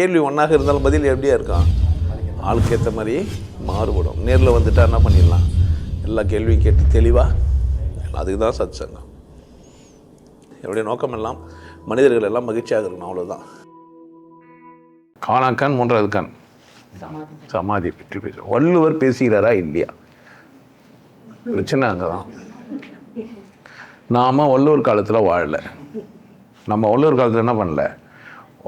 கேள்வி ஒன்றாக இருந்தாலும் பதில் எப்படியா இருக்கான் ஆளுக்கு ஏற்ற மாதிரி மாறுபடும். நேரில் வந்துட்டா என்ன பண்ணிடலாம்? எல்லா கேள்வியும் கேட்டு தெளிவாக அதுக்கு தான் சத் சங்கம் என்னுடைய நோக்கம் எல்லாம் மனிதர்கள் எல்லாம் மகிழ்ச்சியாக இருக்கணும் அவ்வளோதான் காணாக்கான் மூன்றாவது கான் சமாதி பற்றி பேச வள்ளுவர் பேசுகிறாரா இல்லையா? பிரச்சனை அங்கே தான். நாம் வள்ளுவர் காலத்தில் வாழலை. நம்ம வள்ளுவர் காலத்தில் என்ன பண்ணல?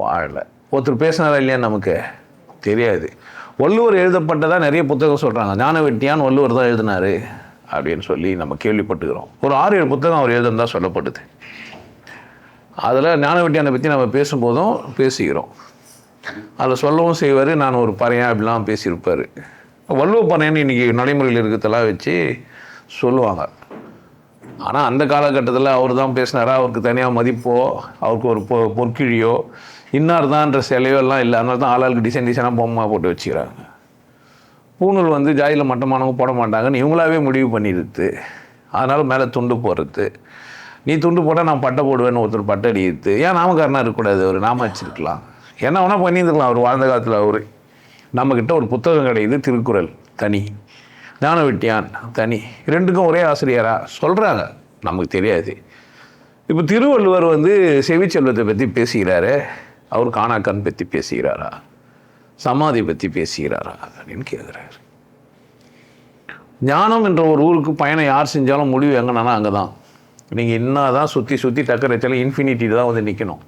வாழலை. ஒருத்தர் பேசினாரா இல்லையா நமக்கு? தெரியாது. வள்ளுவர் எழுதப்பட்டதாக நிறைய புத்தகம் சொல்கிறாங்க ஞான வெட்டியான் வள்ளுவர் தான் எழுதினாரு அப்படின்னு சொல்லி நம்ம கேள்விப்பட்டுக்கிறோம். ஒரு ஆறு ஏழு புத்தகம் அவர் எழுதுனதா சொல்லப்படுது அதில் ஞானவெட்டியானை பற்றி நம்ம பேசும்போதும் பேசிக்கிறோம். அதில் சொல்லவும் செய்வார் நான் ஒரு பறையன் அப்படிலாம் பேசியிருப்பார். வள்ளுவ பறையன்னு இன்றைக்கி நடைமுறையில் இருக்கிறதெல்லாம் வச்சு சொல்லுவாங்க. ஆனால் அந்த காலகட்டத்தில் அவர் தான் பேசினாரா? அவருக்கு தனியாக மதிப்போ அவருக்கு ஒரு பொ பொற்கிழியோ இன்னார் தான்ன்ற சிலையோ எல்லாம் இல்லை. அதனால தான் ஆளாளுக்கு டிசைன் டிசைனாக பொம்மை போட்டு வச்சுக்கிறாங்க. பூணூல் வந்து ஜாதியில் மட்டமானவங்க போட மாட்டாங்கன்னு இவங்களாவே முடிவு பண்ணிடுது அதனால் மேலே துண்டு போடுறது. நீ துண்டு போட்டால் நான் பட்டை போடுவேன்னு ஒருத்தர் பட்டை அடிக்கிறது ஏன் நாமக்காரனாக இருக்கக்கூடாது அவர்? நாம வச்சிருக்கலாம். என்ன வேணால் பண்ணியிருந்துக்கலாம் அவர். வாழ்ந்த காலத்தில் அவர். நம்மக்கிட்ட ஒரு புத்தகம் கிடைக்குது திருக்குறள். தனி. ஞான விட்டியான் தனி. ரெண்டுக்கும் ஒரே ஆசிரியராக சொல்கிறாங்க நமக்கு தெரியாது. இப்போ திருவள்ளுவர் வந்து செவிச்செல்வத்தை பற்றி பேசுகிறாரு. அவர் காணாக்கான் பற்றி பேசுகிறாரா? சமாதி பற்றி பேசுகிறாரா? அப்படின்னு கேட்குறாரு ஞானம் என்ற ஒரு ஊருக்கு பயணம் யார் செஞ்சாலும் முடிவு எங்கன்னா அங்கே தான் நீங்கள் என்ன தான் சுற்றி சுற்றி டக்கர் வச்சாலும் இன்ஃபினிட்டி தான் வந்து நிற்கணும்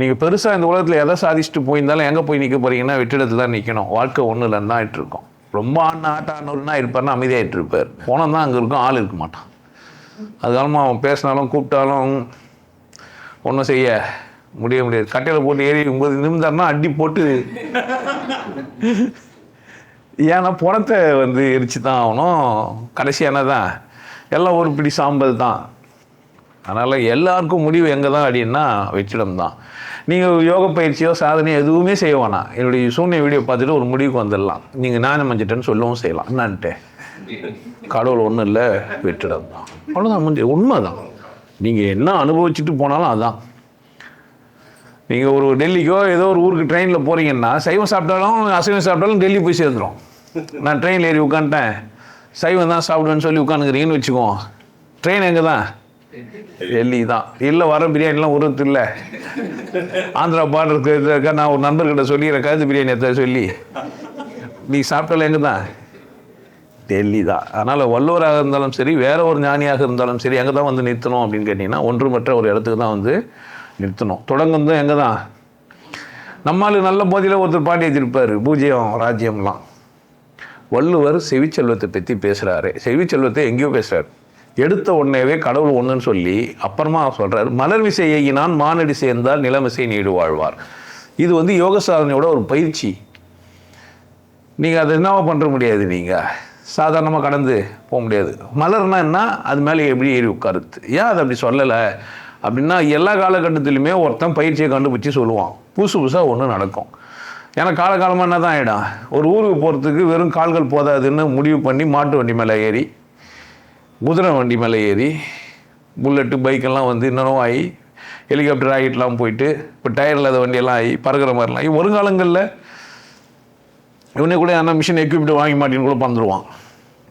நீங்கள் பெருசாக இந்த உலகத்தில் எதை சாதிச்சுட்டு போயிருந்தாலும் எங்கே போய் நிற்க போகிறீங்கன்னா வெற்றிடத்தில் தான் நிற்கணும் வாழ்க்கை ஒன்றும் இல்லைன்னு தான் இருக்கும் ரொம்ப ஆண் ஆட்டானூர்னா இருப்பார்னா அமைதியாகிட்டு இருப்பார். போனால் தான் அங்கே இருக்கும் ஆள் இருக்க மாட்டான். அது காலமாக அவன் பேசினாலும் கூப்பிட்டாலும் ஒன்றும் செய்ய முடிய முடியாது. கட்டையில் போட்டு ஏறி ஒன்பது நிமிந்தார்னா அடி போட்டு ஏன்னா புறத்தை வந்து எரிச்சு தான் ஆகணும். கடைசியான தான். எல்லாம் ஒரு பிடி சாம்பல் தான். அதனால் எல்லாருக்கும் முடிவு எங்கே தான் அப்படின்னா வெற்றிடம் தான். நீங்கள் யோக பயிற்சியோ சாதனையோ எதுவுமே செய்ய வேணாம். என்னுடைய சூழ்நிலை வீடியோ பார்த்துட்டு ஒரு முடிவுக்கு வந்துடலாம். நீங்கள் ஞானம் மஞ்சிட்டேன்னு சொல்லவும் செய்யலாம். என்னான்ட்டு? கடவுள் ஒன்றும் இல்லை வெற்றிடம் தான். அவ்வளோதான் முடிஞ்சு. உண்மை தான் நீங்கள் என்ன அனுபவிச்சுட்டு போனாலும் அதான். நீங்கள் ஒரு டெல்லிக்கோ ஏதோ ஒரு ஊருக்கு ட்ரெயினில் போகிறீங்கன்னா சைவம் சாப்பிட்டாலும் அசைவம் சாப்பிட்டாலும் டெல்லி போய் சேர்ந்துடும் நான் ட்ரெயினில் ஏறி உட்காந்துட்டேன் சைவம் தான் சாப்பிடுவேன்னு சொல்லி உட்காந்துக்கிறீங்கன்னு வச்சுக்குவோம் ட்ரெயின் எங்கே தான் டெல்லி தான் இல்லை வர பிரியாணிலாம் உருவத்து இல்லை. ஆந்திரா பாடுறதுக்கு நான் ஒரு நண்பர்கிட்ட சொல்லிடுறேன். கருத்து பிரியாணி எத்த சொல்லி. நீ சாப்பிட்டால எங்கே தான் டெல்லி தான் அதனால் வள்ளுவராக இருந்தாலும் சரி வேற ஒரு ஞானியாக இருந்தாலும் சரி எங்கே தான் வந்து நிறுத்தணும் அப்படின்னு கேட்டிங்கன்னா ஒன்றுமற்ற ஒரு இடத்துக்கு தான் வந்து நிறுத்தணும். தொடங்கும் எங்கே தான் நம்மால் நல்ல போதியில் ஒருத்தர் பாட்டி வச்சிருப்பார் பூஜ்யம் ராஜ்யம்லாம். வள்ளுவர் செவிச்செல்வத்தை பற்றி பேசுகிறாரு செவிச்செல்வத்தை எங்கேயோ பேசுகிறார் எடுத்த உடனேவே கடவுள் ஒன்றுன்னு சொல்லி அப்புறமா சொல்கிறார் மலர் விசை ஏகினான் மானடி சேர்ந்தால் நிலமிசை நீடு வாழ்வார். இது வந்து யோக சாதனையோட ஒரு பயிற்சி. நீங்கள் அதை என்னவோ பண்ணுற முடியாது நீங்கள் சாதாரணமாக கடந்து போக முடியாது. மலர்னா என்ன? அது மேலே எப்படி ஏறி உட்காருது. ஏன் அதை அப்படி சொல்லலை? அப்படின்னா எல்லா காலகட்டத்திலுமே ஒருத்தன் பயிற்சியை கண்டுபிடிச்சி சொல்லுவான். புதுசு புதுசாக ஒன்று நடக்கும். ஏன்னா காலகாலமாக என்ன தான் ஆகிடும் ஒரு ஊருக்கு போகிறதுக்கு வெறும் கால்கள் போதாதுன்னு முடிவு பண்ணி மாட்டு வண்டி மேலே ஏறி குதிரை வண்டி மேலே ஏறி புல்லட்டு பைக்கெல்லாம் வந்து இன்னும் ஆகி ஹெலிகாப்டர் ஆகிட்டுலாம் போயிட்டு இப்போ டயர் இல்லாத வண்டியெல்லாம் ஆகி பறக்கிற மாதிரிலாம் ஆகி வருங்காலங்களில் இவனே கூட என்ன மிஷின் எக்யூப்மெண்ட் வாங்கி மாட்டேன்னு கூட பறந்துருவான்.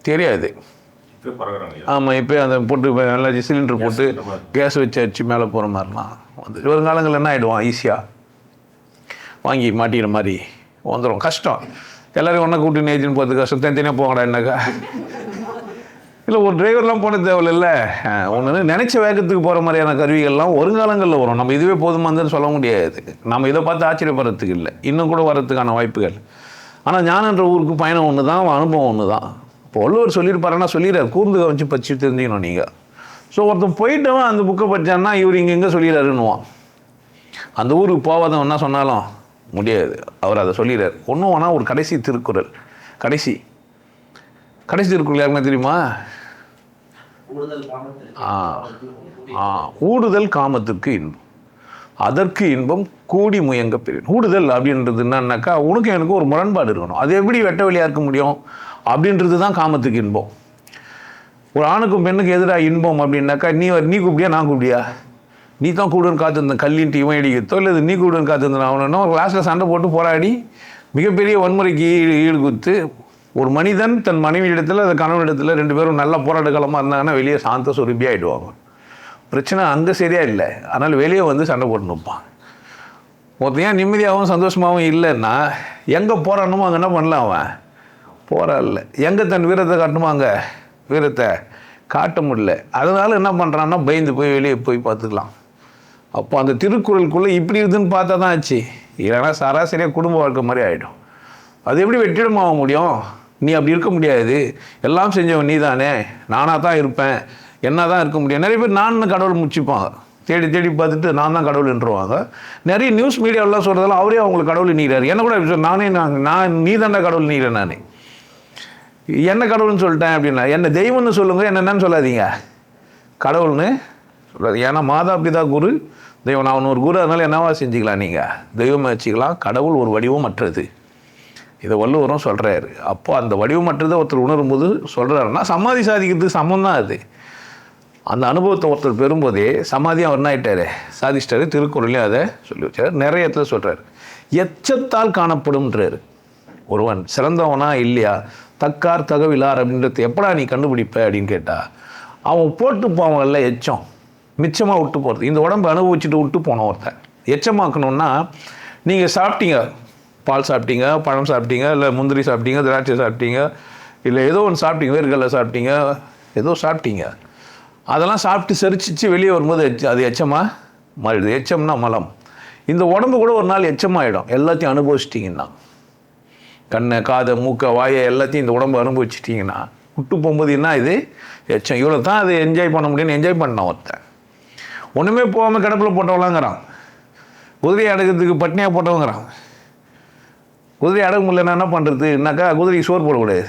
தெரியாது. ஆமாம் இப்போ அந்த போட்டு நல்லா சிலிண்டர் போட்டு கேஸ் வச்சு அடிச்சு மேலே போகிற மாதிரிலாம். வந்து வருங்காலங்களில் என்ன ஆகிடுவான் ஈஸியாக வாங்கி மாட்டிக்கிற மாதிரி வந்துடும் கஷ்டம். எல்லோரும் ஒன்றா கூட்டி நேஜின்னு போகிறது கஷ்டம். தனித்தனியாக போங்கடா என்னக்கா. இல்லை ஒரு டிரைவர்லாம் போன தேவையில்ல. ஒன்று நினச்ச வேகத்துக்கு போகிற மாதிரியான கருவிகள்லாம் வருங்காலங்களில் வரும். நம்ம இதுவே போதுமானதுன்னு சொல்ல முடியாது. நம்ம இதை பார்த்து ஆச்சரியப்படுறதுக்கு இல்லை. இன்னும் கூட வரதுக்கான வாய்ப்புகள். ஆனால் ஞானன்ற ஊருக்கு பயணம் ஒன்று தான் அனுபவம் ஒன்று தான் இப்போ வள்ளுவர் சொல்லியிருப்பாருன்னா சொல்லிடுறாரு கூர்ந்து கவனிச்சு பச்சு தெரிஞ்சுக்கணும் நீங்கள் ஸோ ஒருத்தன் போயிட்டவன் அந்த புக்கை படித்தான்னா இவர் இங்கே எங்கே சொல்லிடுறாருன்னுவான். அந்த ஊருக்கு போகாதவன் என்ன சொன்னாலும் முடியாது. அவர் அதை சொல்லிடுறார். ஒன்றும் வேணால் ஒரு கடைசி திருக்குறள். கடைசி. கடைசி திருக்குறள் யாருக்குன்னா தெரியுமா? ஆ. ஆ. ஊடுதல் காமத்துக்கு இன்பம். அதற்கு இன்பம் கூடி முயங்க பெரிய ஊடுதல் அப்படின்றது என்னன்னாக்கா உனக்கு எனக்கு ஒரு முரண்பாடு இருக்கணும். அது எப்படி வெட்ட வெளியாக இருக்க முடியும்? அப்படின்றது தான் காமத்துக்கு இன்பம். ஒரு ஆணுக்கும் பெண்ணுக்கு எதிராக இன்பம் அப்படின்னாக்கா நீ நீ கூப்பிடியா நான் கூப்பிடியா நீ தான் கூடுன்னு காத்திருந்தேன் கல்லின்ட்டு இவன் அடிக்கிறதோ இல்லை நீ கூடுன்னு காத்திருந்தேன்? அவனோ ஒரு கிளாஸில் சண்டை போட்டு போராடி மிகப்பெரிய வன்முறைக்கு ஈடு ஈடு கொடுத்து ஒரு மனிதன் தன் மனைவி இடத்துல அந்த இடத்துல ரெண்டு பேரும் நல்ல போராட்ட காலமாக இருந்தாங்கன்னா வெளியே சாந்த சுருப்பி ஆகிடுவாங்க பிரச்சனை அங்கே சரியாக இல்லை. அதனால் வெளியே வந்து சண்டை போட்டு நிற்பான் ஒருத்தன் ஏன் நிம்மதியாகவும் சந்தோஷமாகவும் இல்லைன்னா எங்கே போராடணுமோ அங்கே என்ன பண்ணலாம் அவன்? போகிறான்ல எங்கே தன் வீரத்தை காட்டணுமோ வீரத்தை காட்ட முடியல. அதனால் என்ன பண்ணுறான்னா பயந்து போய் வெளியே போய் பார்த்துக்கலாம். அப்போ அந்த திருக்குறளுக்குள்ளே இப்படி இருக்குதுன்னு பார்த்தா தான் ஆச்சு. இல்லைன்னா சராசரியாக குடும்ப வாழ்க்கை மாதிரி ஆகிடும் அது எப்படி வெற்றிடமாக முடியும்? நீ அப்படி இருக்க முடியாது. எல்லாம் செஞ்சவன் நீ தானே நானாக தான் இருப்பேன். என்ன தான் இருக்க முடியும்? நிறைய பேர் நான் கடவுள் முச்சிப்பாங்க. தேடி தேடி பார்த்துட்டு நான் தான் கடவுள்ன்றவாங்க நிறைய நியூஸ் மீடியாவெல்லாம் சொல்கிறதெல்லாம் அவரே அவங்களுக்கு கடவுள் நீறாரு என்ன கூட நானே நான் நான் நீ தானே கடவுள் நீறேன் நானே. என்ன கடவுள்னு சொல்லிட்டேன் அப்படின்னா என்ன தெய்வம்னு சொல்லுங்க என்னென்னு சொல்லாதீங்க. கடவுள்னு சொல்லாது ஏன்னா மாதா பிதா குரு தெய்வம். நான் ஒரு குரு அதனால என்னவா செஞ்சுக்கலாம் நீங்கள் தெய்வம் வச்சுக்கலாம். கடவுள் ஒரு வடிவமற்றது இதை வள்ளுவரும் சொல்கிறாரு அப்போது அந்த வடிவமற்றதை ஒருத்தர் உணரும்போது சொல்கிறாருன்னா சமாதி சாதிக்கிறது சமம் தான் அது. அந்த அனுபவத்தை ஒருத்தர் பெறும்போதே சமாதி அவர் என்ன ஆகிட்டார் சாதிச்சிட்டாரு திருக்குறளையும் அதை சொல்லி வச்சார். நிறைய இடத்துல சொல்கிறாரு எச்சத்தால் காணப்படும்ன்றார். ஒருவன் சிறந்தவனா இல்லையா? தக்கார் தகவிலார் அப்படின்றது எப்படா நீ கண்டுபிடிப்ப அப்படின்னு கேட்டால் அவன் போட்டு போவாங்கல்ல எச்சம். மிச்சமாக விட்டு போகிறது இந்த உடம்பை அனுபவிச்சுட்டு விட்டு போனோம் ஒருத்தன். எச்சமாக்கணுன்னா நீங்கள் சாப்பிட்டீங்க. பால் சாப்பிட்டீங்க பழம் சாப்பிட்டீங்க இல்லை முந்திரி சாப்பிட்டீங்க திராட்சை சாப்பிட்டீங்க இல்லை ஏதோ ஒன்று சாப்பிட்டீங்க வேர்க்கடலை சாப்பிட்டீங்க ஏதோ சாப்பிட்டீங்க. அதெல்லாம் சாப்பிட்டு செரிச்சிச்சு வெளியே வரும்போது எச்ச- அது எச்சமாக மாறிடுது. எச்சம்னா மலம். இந்த உடம்பு கூட ஒரு நாள் எச்சமாயிடும். எல்லாத்தையும் அனுபவிச்சிட்டிங்கன்னா. கண்ணை காதை மூக்கை வாயை எல்லாத்தையும் இந்த உடம்பு அனுபவிச்சிட்டிங்கன்னா விட்டு போகும்போது என்ன இது எச்சம். இவ்வளோ தான் அது என்ஜாய் பண்ண முடியும்னு என்ஜாய் பண்ணான் ஒருத்தன். ஒன்றுமே போகாமல் கிடப்பில் போட்டவளாங்கிறான். குதிரை அடக்கிறதுக்கு பட்னியாக போட்டவங்கிறான். குதிரை அடக்க முடியலன்னா என்ன பண்ணுறது என்னக்கா குதிரைக்கு சோறு போடக்கூடாது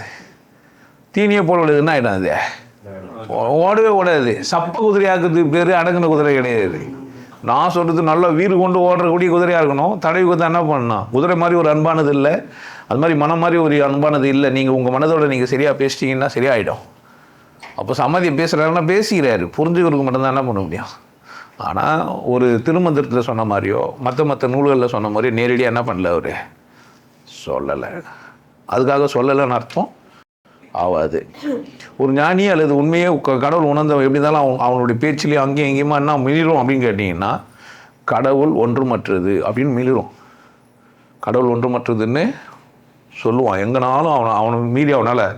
தீனியே போடக்கூடாது என்ன ஆகிடும் அது? ஓடவே ஓடாது. சப்ப குதிரை ஆக்குறதுக்கு பேர் அடங்கின குதிரை கிடையாது. நான் சொல்கிறது நல்லா வீறு கொண்டு ஓடுறக்கூடிய குதிரையாக இருக்கணும். தடவி குதிரை என்ன பண்ணணும் குதிரை மாதிரி ஒரு அன்பானது இல்லை. அது மாதிரி மனம் மாதிரி ஒரு அன்பானது இல்லை. நீங்கள் உங்கள் மனதோட நீங்கள் சரியாக பேசிட்டீங்கன்னா சரியாயிடும். அப்போ சமாதி பேசுகிறாருன்னா பேசிக்கிறாரு. புரிஞ்சுக்கிறதுக்கு மட்டும்தான் என்ன பண்ண முடியும்? ஆனால் ஒரு திருமந்திரத்தில் சொன்ன மாதிரியோ மற்ற மற்ற நூல்களில் சொன்ன மாதிரியோ நேரடியாக என்ன பண்ணல அவர்? சொல்லலை. அதுக்காக சொல்லலைன்னு அர்த்தம். ஆகாது ஒரு ஞானி அல்லது உண்மையே க- கடவுள் உணர்ந்தவன் எப்படி இருந்தாலும் அவன் அவனுடைய பேச்சிலேயே அங்கேயும் எங்கேயுமா என்ன மிளிரும் அப்படின்னு கேட்டிங்கன்னா கடவுள் ஒன்றுமற்றது அப்படின்னு மிளிரும். கடவுள் ஒன்றுமற்றதுன்னு சொல்லுவான். எங்கனாலும் அவன் அவனை மீறி அவனால்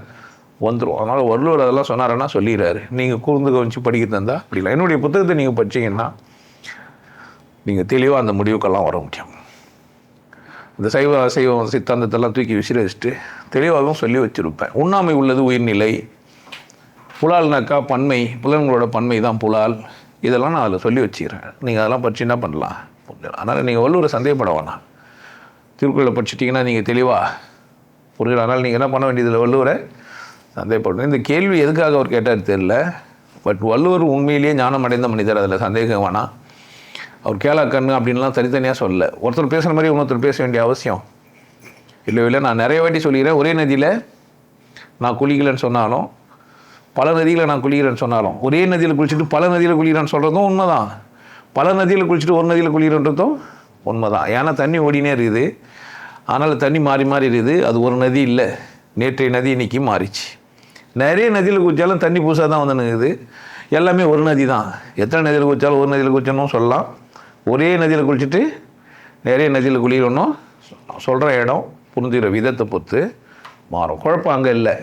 வந்துடும் அதனால் வள்ளுவர் அதெல்லாம் சொன்னாருன்னா சொல்லிடுறாரு. நீங்கள் கூர்ந்து கவனித்து படிக்க தந்தால் அப்படி இல்லை. என்னுடைய புத்தகத்தை நீங்கள் படிச்சீங்கன்னா நீங்கள் தெளிவாக அந்த முடிவுக்கெல்லாம் வர முடியும். இந்த சைவ அசைவ சித்தாந்தத்தெல்லாம் தூக்கி விசிற வச்சுட்டு தெளிவாகவும் சொல்லி வச்சுருப்பேன். உண்ணாமை உள்ளது உயிர்நிலை. புலால்னாக்கா பன்மை புலன்களோட பன்மை தான் புலால். இதெல்லாம் நான் அதில் சொல்லி வச்சுக்கிறேன். நீங்கள் அதெல்லாம் படிச்சு என்ன பண்ணலாம்? அதனால் நீங்கள் வள்ளுவரை சந்தேகப்பட வேணாம். திருக்குறளை படிச்சிட்டிங்கன்னா நீங்கள் தெளிவாக புரிஞ்சல அதனால் நீங்கள் என்ன பண்ண வேண்டியதில்லை? வள்ளுவரை சந்தேகப்படணும். இந்த கேள்வி எதுக்காக அவர் கேட்டார் தெரியல. பட் வள்ளுவர் உண்மையிலேயே ஞானம் அடைந்த மனிதர். அதில் சந்தேகம் வேணாம். அவர் கேளா கண்ணு அப்படின்லாம் தனித்தனியாக சொல்லல. ஒருத்தர் பேசுகிற மாதிரி இன்னொருத்தர் பேச வேண்டிய அவசியம். இல்லை இல்லை நான் நிறைய வாட்டி சொல்லிக்கிறேன். ஒரே நதியில் நான் குளிக்கலைன்னு சொன்னாலும் பல நதியில் நான் குளிக்கிறேன்னு சொன்னாலும் ஒரே நதியில் குளிச்சுட்டு பல நதியில் குளிக்கிறேன்னு சொல்கிறதும் உண்மைதான். பல நதியில் குளிச்சுட்டு ஒரு நதியில் குளிக்கிறன்றதும் உண்மைதான். ஏன்னா தண்ணி ஓடினே இருக்குது. அதனால் தண்ணி மாறி மாறி இருக்குது. அது ஒரு நதி இல்லை. நேற்றைய நதி இன்றைக்கி மாறிச்சு. நிறைய நதியில் குளித்தாலும் தண்ணி புதுசாக தான் வந்து நிற்குது எல்லாமே ஒரு நதி தான் எத்தனை நதியில் குளித்தாலும் ஒரு நதியில் குளிச்சணும் சொல்லலாம். ஒரே நதியில் குளிச்சுட்டு நிறைய நதியில் குளிக்கணும் சொல்கிற இடம் புரிஞ்சுக்கிற விதத்தை பொறுத்து மாறும். குழப்பம் அங்கே இல்லை.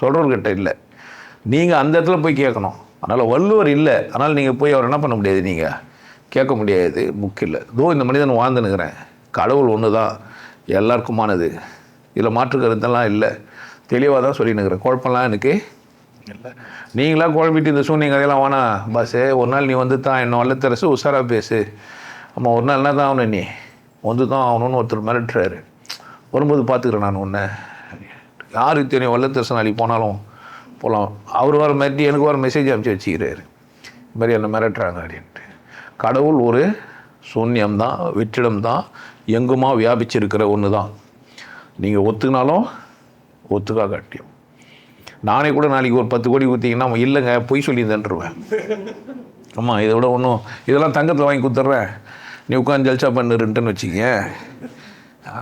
சொல்கிறவர்கிட்ட இல்லை. நீங்கள் அந்த இடத்துல போய் கேட்கணும். அதனால் வள்ளுவர் இல்லை. அதனால் நீங்கள் போய் அவர் என்ன பண்ண முடியாது நீங்கள் கேட்க முடியாது. புக் இல்லை. இதோ இந்த மனிதன் வாழ்ந்துனுக்கிறேன் கடவுள் ஒன்று தான் எல்லாருக்குமானது. இதில் மாற்று கருத்தெல்லாம் இல்லை. தெளிவாக தான் சொல்லினுக்கிறேன் குழப்பம்லாம் எனக்கு இல்லை. நீங்களா குழம்பிட்டு இந்த சூழ்நிலை கதையெல்லாம் வேணா பாஸு ஒரு நாள் நீ வந்து தான் என்ன வல்லத்தரசு உஷாராக பேசு. அம்மா ஒரு நாள் என்ன தான் ஆகணும் நீ? வந்து தான் ஆகணும்னு ஒருத்தர் மிரட்டுறாரு. வரும்போது பார்த்துக்கிறேன் நான் உன்னை. யாருக்கு தெரியும் வல்லத்தரசு நாளைக்கு போனாலும் போகலாம் அவர் வர மிரட்டி எனக்கு வர மெசேஜ் அனுப்பிச்சு வச்சுக்கிறாரு. இது மாதிரி என்னை மிரட்டுறாங்க அப்படின்ட்டு. கடவுள் ஒரு சூன்யம் தான் வெற்றிடம் தான் எங்குமா வியாபிச்சிருக்கிற ஒன்று தான் நீங்கள் ஒத்துக்கினாலும் ஒத்துக்கா காட்டியும் நானே கூட நாளைக்கு ஒரு பத்து கோடி ஊற்றிங்கன்னா இல்லைங்க பொய் சொல்லி தண்டுருவேன் ஆமாம் இதை விட ஒன்றும் இதெல்லாம் தங்கத்தில் வாங்கி கொடுத்துட்றேன். நீ உட்காந்து ஜல்சா பண்ணுருன்ட்டுன்னு வச்சுக்க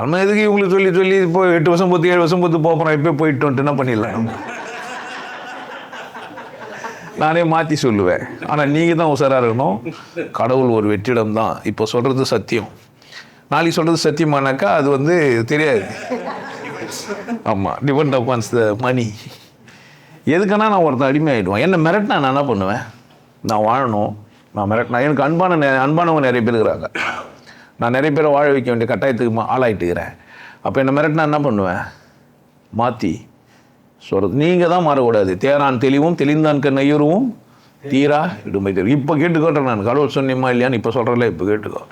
ஆனால் எதுக்கு இவங்களுக்கு சொல்லி சொல்லி இப்போ எட்டு வருஷம் பொத்து ஏழு வருஷம் பத்து போகிறோம் இப்போ போயிட்டு என்ன பண்ணிடலாம் நானே மாற்றி சொல்லுவேன். ஆனால் நீங்கள் தான் உஷாராக இருக்கணும். கடவுள் ஒரு வெற்றிடம் தான். இப்போ சொல்கிறது சத்தியம். நாளைக்கு சொல்கிறது சத்தியமானாக்கா அது வந்து தெரியாது. ஆமாம் டிபெண்ட் அப்பான்ஸ் த மணி எதுக்குன்னா நான் ஒருத்தன் அடிமை ஆகிடுவேன் என்ன மிரட்டினா நான் என்ன பண்ணுவேன்? நான் வாழணும். நான் மிரட்டினா எனக்கு அன்பான அன்பானவங்க நிறைய பேர் இருக்கிறாங்க. நான் நிறைய பேரை வாழ வைக்க வேண்டிய கட்டாயத்துக்கு மா- ஆளாயிட்டுக்கிறேன். அப்போ என்னை மிரட்டினா என்ன பண்ணுவேன்? மாற்றி சொல்கிறது நீங்கள் தான் மாறக்கூடாது. தேரான் தெளிவும் தெளிந்தான் கண் ஐயருவும் தீரா இடுமை தெரியும் இப்போ கேட்டுக்கோட்டேன் நான். கடவுள் சொன்னியமா இல்லையான்னு இப்போ சொல்கிறல இப்போ கேட்டுக்கோ.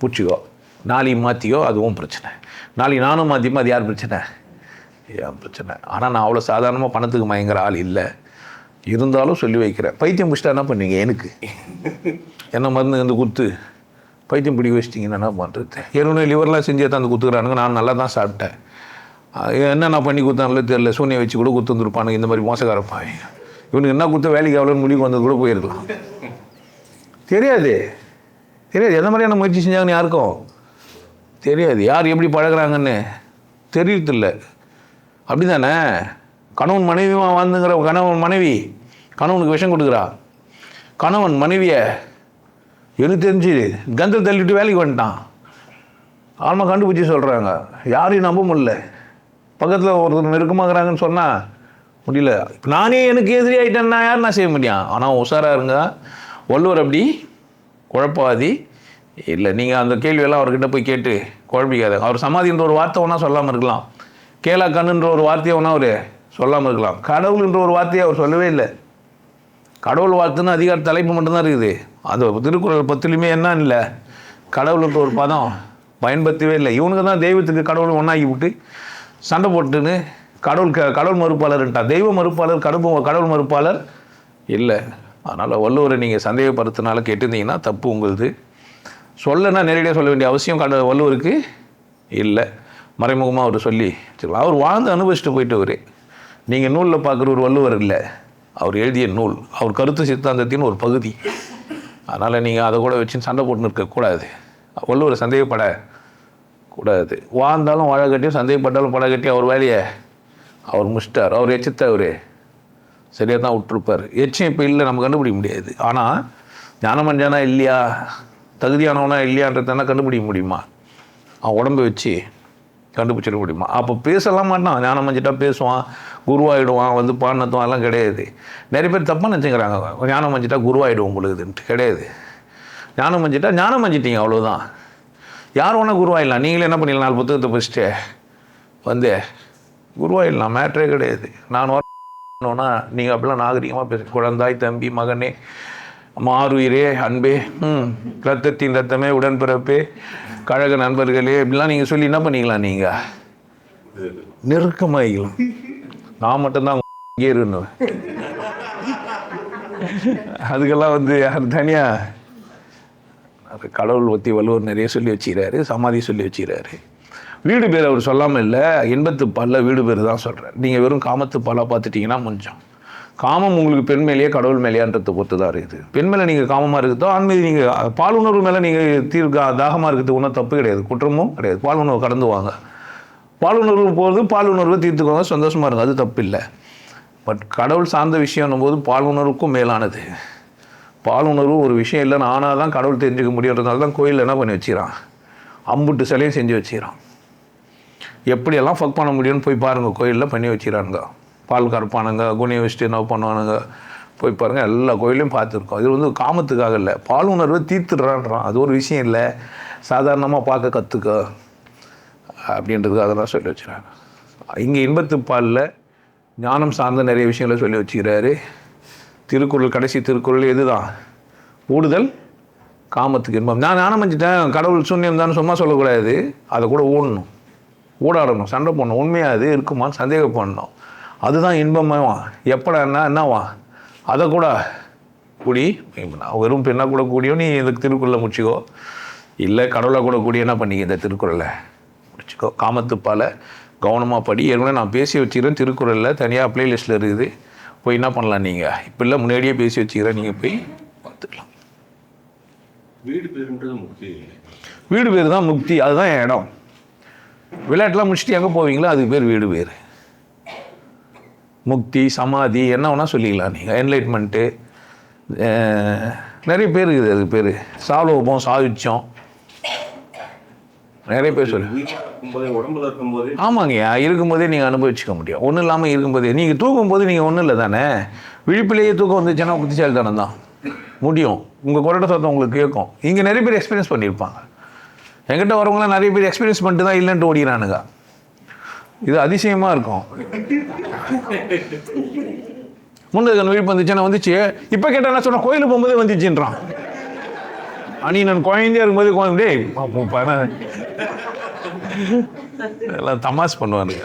பிடிச்சிக்கோ. நாளைக்கு மாற்றிக்கோ அதுவும் பிரச்சனை. நாளைக்கு நானும் மாற்றிமா அது யார் பிரச்சனை? ஏன் பிரச்சனை. ஆனால் நான் அவ்வளோ சாதாரணமாக பணத்துக்கு மயங்குற ஆள் இல்லை. இருந்தாலும் சொல்லி வைக்கிறேன். பைத்தியம் பிடிச்சிட்டா என்ன பண்ணுவீங்க? எனக்கு. என்ன மருந்து வந்து குத்து. பைத்தியம் பிடிக்க வச்சிட்டிங்கன்னா என்ன பண்ணுறது ஏற்கனவே லிவர்லாம் செஞ்சு தந்து குத்துக்கிறானுங்க. நான் நல்லா தான் சாப்பிட்டேன். என்னென்ன பண்ணி கொடுத்தாங்களோ தெரியல. சூனியை வச்சு கூட கொடுத்து வந்துருப்பானுங்க. இந்த மாதிரி மோசக்காரப்பாங்க இவனுக்கு என்ன கொடுத்த வேலைக்கு அவ்வளோன்னு முடிவு வந்தது கூட போயிருக்கலாம். தெரியாது. தெரியாது. எந்த மாதிரியான முயற்சி செஞ்சாங்கன்னு யாருக்கும் தெரியாது. யார் எப்படி பழகுறாங்கன்னு தெரியறதில்ல. அப்படி தானே கணவன் மனைவி வாழ்ந்துங்கிற கணவன் மனைவி கணவனுக்கு விஷம் கொடுக்குறா. கணவன் மனைவியை எனக்கு தெரிஞ்சு கந்தல் தள்ளிட்டு வேலைக்கு வந்துட்டான். ஆன்மா கண்டுபிடிச்சி சொல்கிறாங்க யாரையும் நம்ப முடியல. பக்கத்தில் ஒருத்தர் நெருக்கமாகறாங்கன்னு சொன்னால் முடியல. நானே எனக்கு எதிரி ஆகிட்டேன்னா யார் நான் செய்ய முடியும்? ஆனால் உஷாராக இருங்க. வள்ளுவர் அப்படி குழப்பாதி. இல்லை நீங்கள் அந்த கேள்வியெல்லாம் அவர்கிட்ட போய் கேட்டு குழப்பிக்காத அவர் சமாதின்ற ஒரு வார்த்தை ஒன்றா சொல்லாமல் இருக்கலாம். கேலா கண்ணுன்ற ஒரு வார்த்தையை ஒன்றா அவர் சொல்லாமல் இருக்கலாம். கடவுள்ன்ற ஒரு வார்த்தையை அவர் சொல்லவே இல்லை. கடவுள் வார்த்தைன்னு அதிகார தலைப்பு மட்டும்தான் இருக்குது. அந்த திருக்குறள் பத்துலையுமே என்ன இல்லை? கடவுள்ன்ற ஒரு பதம் பயன்படுத்தவே இல்லை. இவனுக்கு தான் தெய்வத்துக்கு கடவுள் ஒன்றாக்கி விட்டு சண்டை போட்டுன்னு கடவுள் க கடவுள் மறுப்பாளர்ன்ட்டான் தெய்வ மறுப்பாளர் கடவுள் கடவுள் மறுப்பாளர் இல்லை. அதனால் வள்ளுவரை நீங்கள் சந்தேகப்படுத்தினால கேட்டிருந்தீங்கன்னா தப்பு உங்களுது. சொல்லனா நேரடியாக சொல்ல வேண்டிய அவசியம் கட வள்ளுவருக்கு இல்லை. மறைமுகமாக அவர் சொல்லி வச்சுக்கலாம் அவர் வாழ்ந்து அனுபவிச்சுட்டு போயிட்டவர். நீங்கள் நூலில் பார்க்குற ஒரு வள்ளுவர் இல்லை. அவர் எழுதிய நூல் அவர் கருத்து சித்தாந்தத்தின் ஒரு பகுதி. அதனால் நீங்கள் அதை கூட வச்சு சண்டை போட்டு இருக்கக்கூடாது வள்ளுவர் சந்தேகப்பட கூடாது. வாழ்ந்தாலும் வாழ கட்டியும் சந்தேகப்பட்டாலும் பட கட்டியும் அவர் வேலையை அவர் முடிச்சிட்டார். அவர் எச்சித்தவர். சரியாக தான் விட்டுருப்பார். எச்சம் இப்போ இல்லை நம்ம கண்டுபிடிக்க முடியாது. ஆனால் ஞானமஞ்சானா இல்லையா? தகுதியானவனா இல்லையான்றதெல்லாம் கண்டுபிடிக்க முடியுமா? அவன் உடம்பை வச்சு கண்டுபிடிச்சிட முடியுமா? அப்போ பேசலாம் மாட்டான் ஞானம் மஞ்சிட்டா பேசுவான் குருவாயிடுவான் வந்து பாடினத்துவான் எல்லாம் கிடையாது. நிறைய பேர் தப்பாக நினச்சிக்கிறாங்க. ஞானம் மஞ்சிட்டா குருவாயிடுவோம் உங்களுக்குன்ட்டு கிடையாது. ஞானம் மஞ்சிட்டா ஞானம் மஞ்சிட்டீங்க அவ்வளோதான் யார் வேணால் குருவாயிடலாம். நீங்களே என்ன பண்ணிடலாம்? நாலு புத்தகத்தை படிச்சுட்டு வந்து குருவாயிடலாம். மேட்ரே கிடையாது. நான் வரணும்னா நீங்கள் அப்படிலாம் நாகரிகமாக பேச குழந்தாய் தம்பி மகனே மாறுயிரே அன்பே ம் ரத்தத்தின் ரத்தமே உடன்பிறப்பே கழக நண்பர்களே இப்படிலாம் நீங்கள் சொல்லி என்ன பண்ணிக்கலாம் நீங்கள் நெருக்கமாகிக்கலாம் நான் மட்டும்தான் இங்கே இருக்கணும் அதுக்கெல்லாம் வந்து யார் தனியாக அது கடவுள் ஒத்தி வள்ளுவர் நிறைய சொல்லி வச்சுக்கிறாரு சமாதி சொல்லி வச்சுக்கிறாரு. வீடு பேர் அவர் சொல்லாமல் இல்லை இன்பத்து பல்ல வீடு பேர் தான் சொல்கிறார் நீங்கள் வெறும் காமத்து பல்ல பார்த்துட்டிங்கன்னா கொஞ்சம் காமம் உங்களுக்கு பெண் மேலேயே கடவுள் மேலேயான்றதை பொறுத்து தான் இருக்குது. பெண் மேலே நீங்கள் காமமாக இருக்குதோ ஆண் நீங்கள் பாலுணர்வு மேலே நீங்கள் தீர்க்க தாகமாக இருக்கிறது ஒன்றும் தப்பு கிடையாது. குற்றமும் கிடையாது. பாலுணர்வு கடந்து வாங்க. பாலுணர்வு போகிறது பாலுணர்வை தீர்த்துக்கோங்க. சந்தோஷமாக இருங்க. அது தப்பு இல்லை. பட் கடவுள் சார்ந்த விஷயம்னும் போது பாலுணர்வுக்கும் மேலானது. பாலுணர்வு ஒரு விஷயம் இல்லை ஆனால் தான் கடவுள் தெரிஞ்சுக்க முடியுன்றதுனால தான் கோயிலில் என்ன பண்ணி வச்சுக்கிறான்? அம்புட்டு சிலையும் செஞ்சு வச்சுக்கிறான். எப்படியெல்லாம் ஃபக் பண்ண முடியும்னு போய் பாருங்கள் கோயிலில் பண்ணி வச்சுக்கிறானுங்க. பால் கறப்பானுங்க குனிய வச்சுட்டு என்ன பண்ணுவானுங்க. போய் பாருங்கள் எல்லா கோயிலையும் பார்த்துருக்கோம். இது வந்து காமத்துக்காக இல்லை. பால் உணர்வை தீர்த்துடுறான்றான் அது ஒரு விஷயம் இல்லை. சாதாரணமாக பார்க்க கற்றுக்க அப்படின்றதுக்காக அதெல்லாம் சொல்லி வச்சுறாங்க. இங்கே இன்பத்து பாலில் ஞானம் சார்ந்த நிறைய விஷயங்களை சொல்லி வச்சுக்கிறாரு. திருக்குறள் கடைசி திருக்குறள் இதுதான் ஊடுதல் காமத்துக்கு இன்பம். நான் ஞானம் வச்சுட்டேன் கடவுள் சூன்யம் தான் சும்மா சொல்லக்கூடாது. அதை கூட ஓடணும் ஊடாடணும். சண்டை போடணும். உண்மையாக அது இருக்குமான்னு சந்தேகம் பண்ணணும் அதுதான் இன்பமாவா எப்படா என்ன என்னவா? அதை கூட கூடி நான் வெறும் பெண்ணாக கூட கூடியோ நீ இந்த திருக்குறளை முடிச்சுக்கோ. இல்லை கடவுளை கூட கூடி என்ன பண்ணிக்க இந்த திருக்குறளை? முடிச்சுக்கோ. காமத்துப்பால் கவனமாக படி. ஏற்கனவே நான் பேசி வச்சுக்கிறேன் திருக்குறளில் தனியாக ப்ளேலிஸ்ட்டில் இருக்குது. போய் என்ன பண்ணலாம் நீங்கள் இப்போ இல்லை முன்னாடியே பேசி வச்சுக்கிறேன். நீங்கள் போய் பார்த்துக்கலாம். வீடு பேருன்றது முக்தி. வீடு பேர் தான் முக்தி. அதுதான் என் இடம். விளையாட்டுலாம் முடிச்சுட்டு எங்கே போவீங்களோ அதுக்கு பேர் வீடு பேர். முக்தி சமாதி என்ன வேணால் சொல்லிக்கலாம் நீங்கள் என்லைட்மெண்ட்டு நிறைய பேர் இருக்குது அது பேர். சாலோபம் சாதிச்சம் நிறைய பேர் சொல்லு. உடம்புல இருக்கும்போதே ஆமாங்கய்யா இருக்கும்போதே நீங்கள் அனுபவிச்சுக்க முடியும். ஒன்றும் இல்லாமல் இருக்கும்போதே. நீங்கள் தூங்கும்போது நீங்கள் ஒன்றும் இல்லை தானே? விழிப்பிலேயே தூக்கம் வந்துச்சுன்னா புத்திசாலித்தனம் தான். முடியும். உங்கள் குரட்ட சத்தம் உங்களுக்கு கேட்கும். இங்கே நிறைய பேர் எக்ஸ்பீரியன்ஸ் பண்ணியிருப்பாங்க எங்கிட்ட வரவங்களாம் நிறைய பேர் எக்ஸ்பீரியன்ஸ் பண்ணிட்டு தான் இல்லைன்ட்டு ஓடிக்கிறானுங்க. இது அதிசயமாக இருக்கும் முன்னதுக்கு விழிப்பு வந்துச்சுன்னா வந்துச்சு இப்போ கேட்டால் என்ன சொன்னால் கோயிலுக்கு போகும்போது வந்துச்சுன்றான் அணி நான் குழந்தையா இருக்கும்போது குழந்தை எல்லாம் தமாஸ் பண்ணுவானுங்க